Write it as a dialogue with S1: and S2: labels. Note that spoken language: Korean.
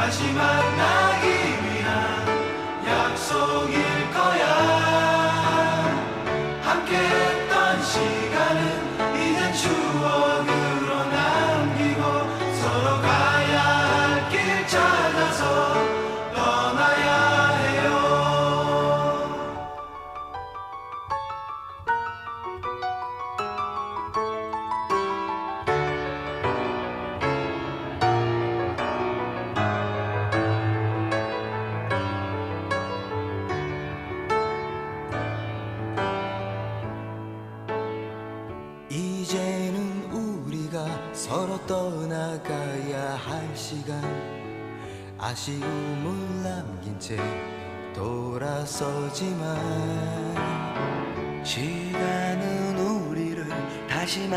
S1: 다시 만나기 위한 약속일 거야. 함께했던 시간. 이제는 우리가 서로 떠나가야 할 시간. 아쉬움을 남긴 채 돌아서지만 시간은 우리를 다시